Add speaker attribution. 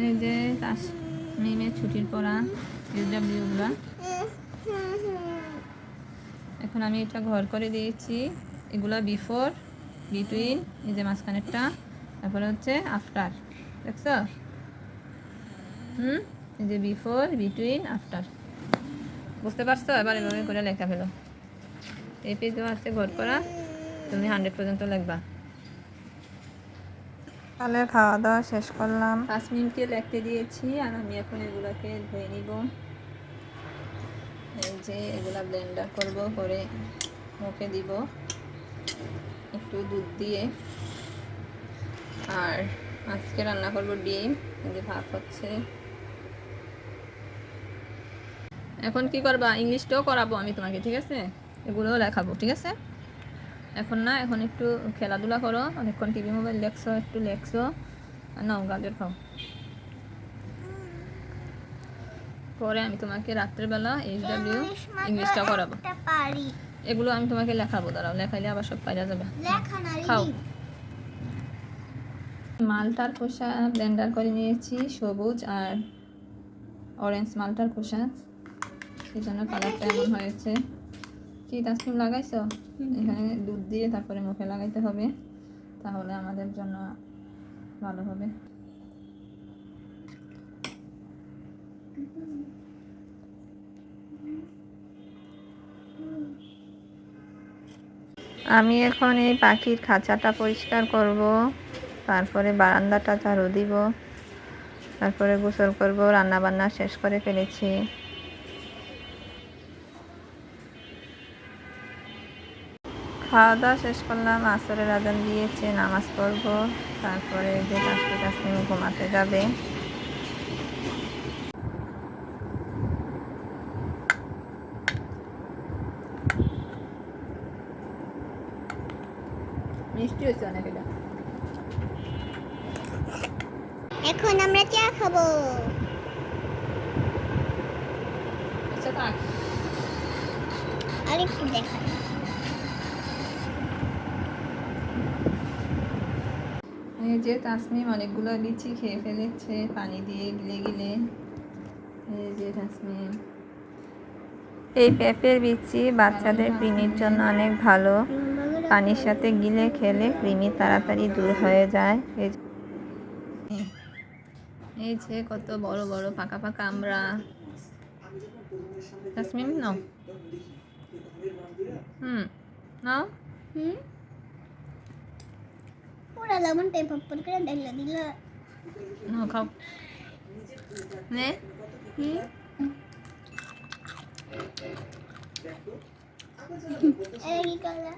Speaker 1: এই যে তাসমিমের ছুটির পড়া এসডাব্লিউগুলা এখন আমি এটা ঘর করে দিয়েছি। এগুলা বিফোর বিটুইন এই যে মাঝখানেরটা। তারপরে হচ্ছে আফটার দেখছ? হুম? এই যে বিফোর বিটুইন আফটার বুঝতে পারছ? এবার এভাবে করে লেখা ফেলো। এই পেজও আছে ঘর করা। তুমি হান্ড্রেড পর্যন্ত লিখবা।
Speaker 2: তাহলে খাওয়া দাওয়া শেষ করলাম।
Speaker 1: তাসমিমকে লিখতে দিয়েছি আর আমি এখন এগুলাকে ধুয়ে নিব। এই যে এগুলা ব্লেন্ডার করব, করে মুখে দিব। একটু দুধ দিয়ে। আর আজকে রান্না করব ডিম যে ভাত হচ্ছে। এখন কি করবা? ইংলিশটাও করাবো আমি তোমাকে, ঠিক আছে? এগুলোও লেখাবো, ঠিক আছে? এখন না এখন একটু খেলাধুলা করো অনেকক্ষণ টিভি মোবাইল দেখছ একটু লেখছো আর নাও গাজর খাও। পরে আমি তোমাকে রাত্রেবেলা এইচ ডাব্লিউ ইংলিশটা করাবো। এগুলো আমি তোমাকে লেখাবো দাঁড়াও লেখাইলে আবার সব পাইরা যাবে। খাও। মালটার খোসা ব্লেন্ডার করে নিয়েছি সবুজ আর অরেঞ্জ মালটার খোসা। সেই জন্য কালারটা এমন হয়েছে। কি তাসমিম লাগাইছো? এখানে দুধ দিয়ে তারপরে মুখে লাগাইতে হবে তাহলে আমাদের জন্য ভালো হবে।
Speaker 2: আমি এখন এই পাখির খাঁচাটা পরিষ্কার করব তারপরে বারান্দাটা ঝাড়ু দিব তারপরে গোসল করব রান্না বান্না শেষ করে ফেলেছি। খাওয়া দাওয়া শেষ করলাম আসরের আজান দিয়েছে নামাজ পড়ব। তারপরে যে কাশি কাশি ঘুমাতে যাবে।
Speaker 1: মিষ্টি হয়েছে অনেক এটা।
Speaker 3: এখন আমরা চা খাব।
Speaker 1: আচ্ছা
Speaker 3: আরেকটু দেখাই।
Speaker 1: যে তাসমিম অনেকগুলো বিচি খেয়ে ফেলেছে পানি দিয়ে গিলে গিলে। এই যে তাসমিম।
Speaker 2: এই পেঁপের বিচি বাচ্চাদের কৃমির জন্য অনেক ভালো। পানির সাথে গিলে খেলে কৃমি তাড়াতাড়ি দূর হয়ে যায়। এই যে-
Speaker 1: এই যে কত বড় বড় পাকা পাকা আমরা। তাসমিম নাও। হুম নাও।
Speaker 3: হুম। পুরা লেমনটাই পপ্পর করে ঢেলে দিল
Speaker 1: নাও খাও নে
Speaker 3: হুম এটা কি করলা